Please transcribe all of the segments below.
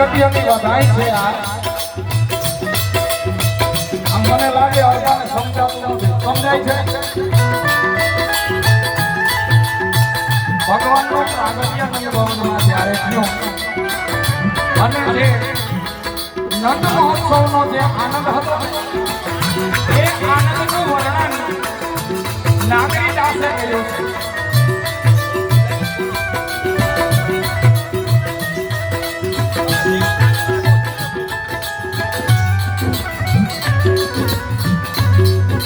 પ્રાગટ્યની વધાઈ છે આ. મને લાગે અર્ધાને સમજાતું સમજાય છે? ભગવાનનો પ્રાગટ્ય નંદ ભવનમાં થયો. અને જે નંદ મહોત્સવનો જે આનંદ હતો, એ આનંદનું વર્ણન નાગરી દાસે કર્યું છે.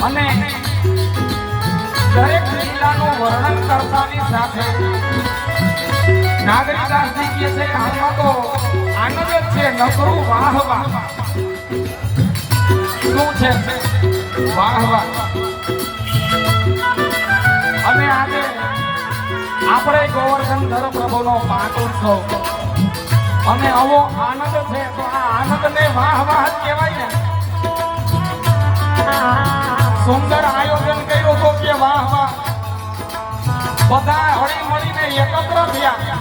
અને દરેક જિલ્લાનું વર્ણન કરતાની સાથે નાગરિકદાસજી કહે છે, આમાં તો આનંદ જ છે નકરું વાહ વાહ શું છે વાહ વાહ અને આજે આપણે ગોવર્ધન ધર પ્રભુનો પાટોત્સવ અને આવો આનંદ છે, તો આ આનંદને વાહ વાહ કહેવાય ને. સુંદર આયોજન કર્યું તો કે વાહ વાહ. બધા હળી મળીને એકત્ર થયા.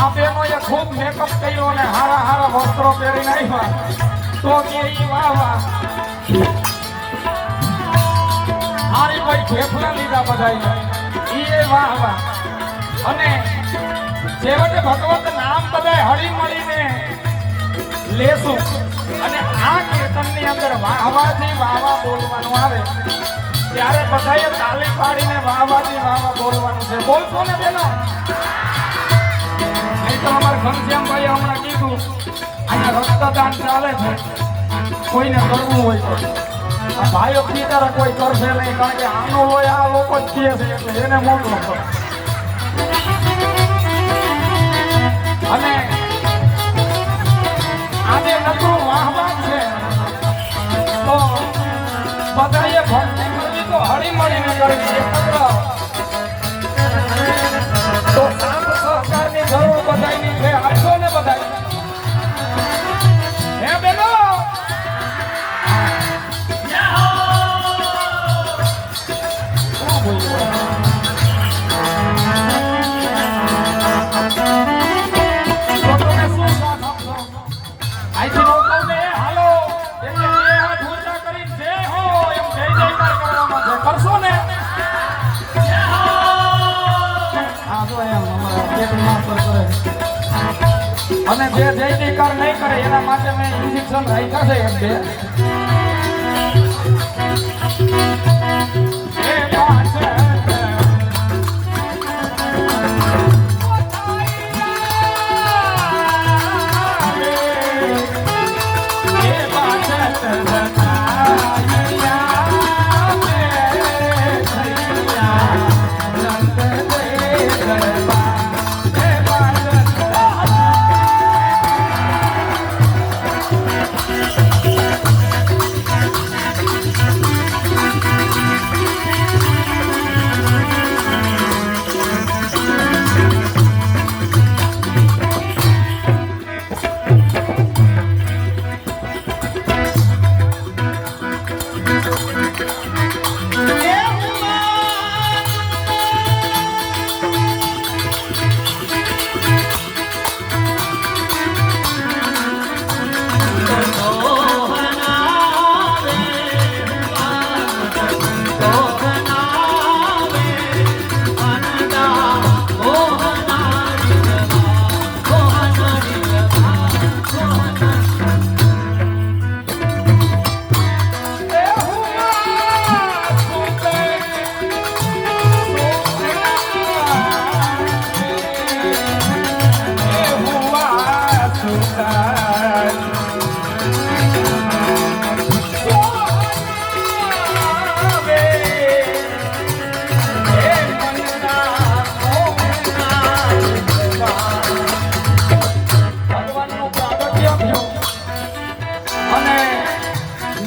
આ બહેનોએ ખૂબ મેકઅપ કર્યો અને હારા હારા વસ્ત્રો પહેરીને આવ્યા તો કે ઈ વાહ વાહ. હારી ભાઈ ફેફલા લીધા બધા ઈ વાહ વાહ. અને છેવટે ભગવત નામ બધાય હળી મળીને લેશું. અને આ કીર્તનની અંદર વાહવાથી વાહવા બોલવાનું આવે, ત્યારે બધાએ તાલી પાડીને વાહવાથી વાહવા બોલવાનું છે. બોલશો ને બેનો? નહીં તો અમારા ઘનશ્યામભાઈએ હમણાં કીધું, અહીંયા રક્તદાન ચાલે છે. કોઈને કરવું હોય ભાઈઓ બિચારા કોઈ કરશે નહીં, કારણ કે આનો હોય, આ લોકો જ કહે છે, એટલે એને મોકલો બધાએ ભક્તિ કરવી તો હળી મળીને કરવી અને જે જય જયકાર નહીં કરે એના માટે મેં ઇન્જેક્શન રાખ્યા છે એમ બે.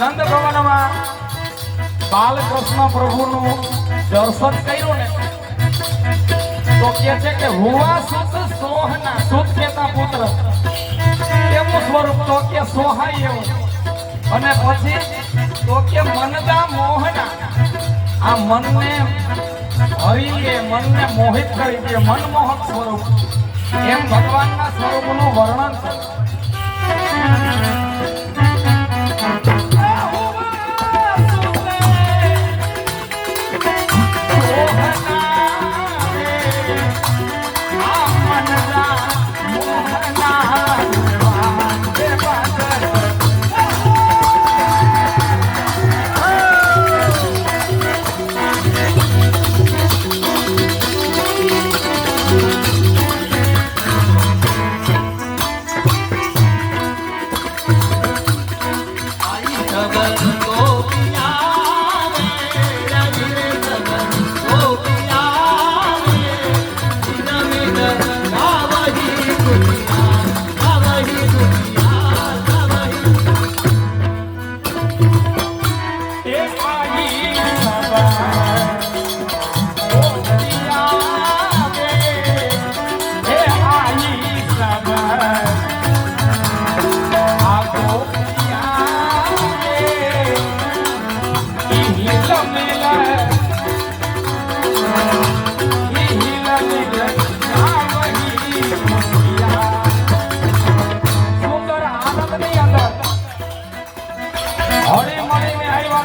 નંદ ભવનમાં બાલકૃષ્ણ પ્રભુનું દર્શન કર્યું ને તો કે છે કે હોવા સુત સોહના સુત પુત્ર. એવું સ્વરૂપ તો કે સોહાય એવું. અને પછી તો કે મનદા મોહના. આ મનને હરી મનને મોહિત કરી દે, મનમોહક સ્વરૂપ. એમ ભગવાનના સ્વરૂપનું વર્ણન છે.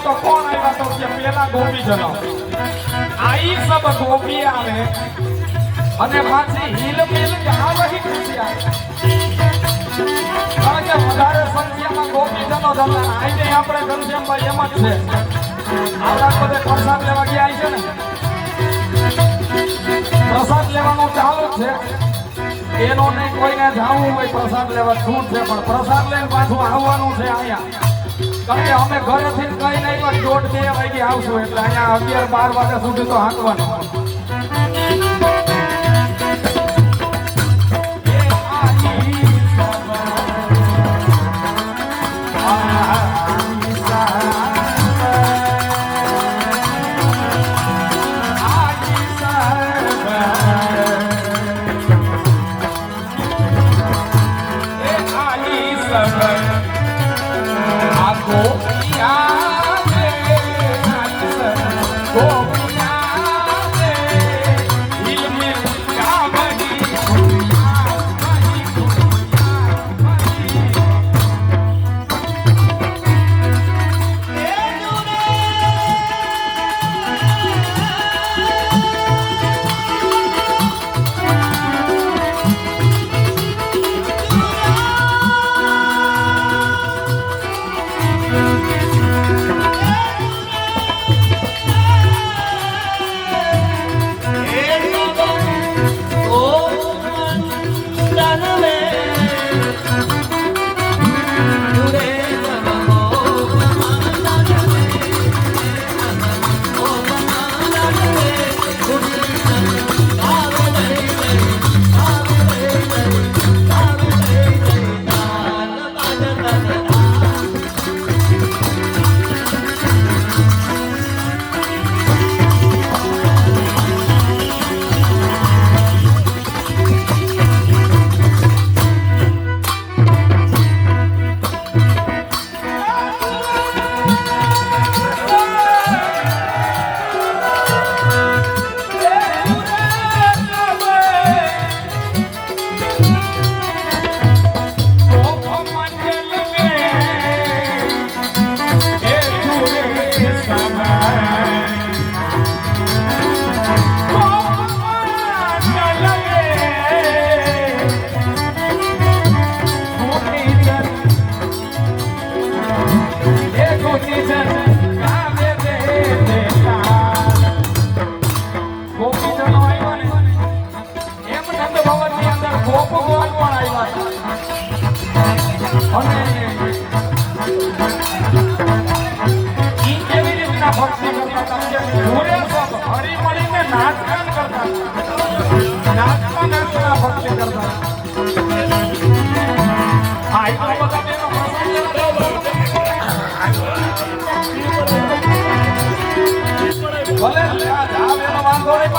તો કોણ આવ્યા તો કે પેલા ગોપીજનો આઈ સબ ગોપી આવે. અને પાછી હિલ મિલ ગાવહી ખુશી આવે. કારણ કે વધારે સંખ્યામાં ગોપીજનો જતા આઈને આપણે ઘનશ્યામભાઈ એમ જ છે. આપણા બધે પ્રસાદ લેવા ગયા છે ને. પ્રસાદ લેવાનું ચાલુ છે. એનો નહીં કોઈને જાવું હોય પ્રસાદ લેવા છૂટ છે, પણ પ્રસાદ લઈને પાછું આવવાનું છે અહીંયા. કે અમે ઘરેથી કઈ નહીં પણ દોઢ બે વાગે આવશું, એટલે અહીંયા અગિયાર બાર વાગ્યા સુધી તો હાંકવાનું.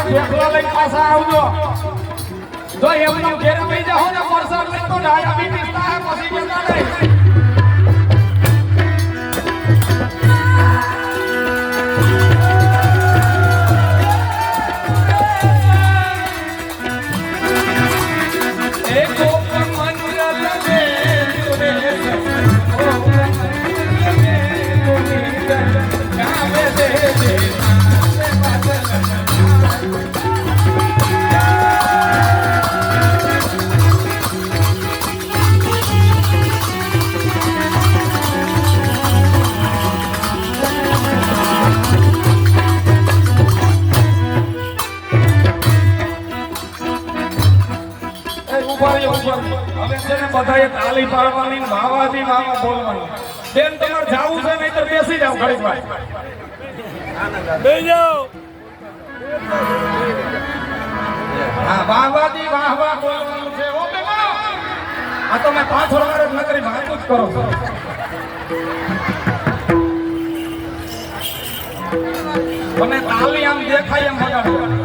ઠેકડા લઈને પાછા આવજો જો એમનો ઘેર પી જાઓ ને વરસાદ લઈ તો ડાયાબિટીસ થાય પછી કહેતા નહીં તાલી પાડવાની ને બોલવાનું. બેન તમારે જાવું છે નહીં તો બેસી જાવ ઘડીક વાર. હા વાવાથી વાહ વાહ બોલવાનું છે. ઓ બેટા આ તો મેં પાછળ વારે જ નકરી વાતું જ કરો. છો મને તાલી આમ દેખાય એમ વગાડો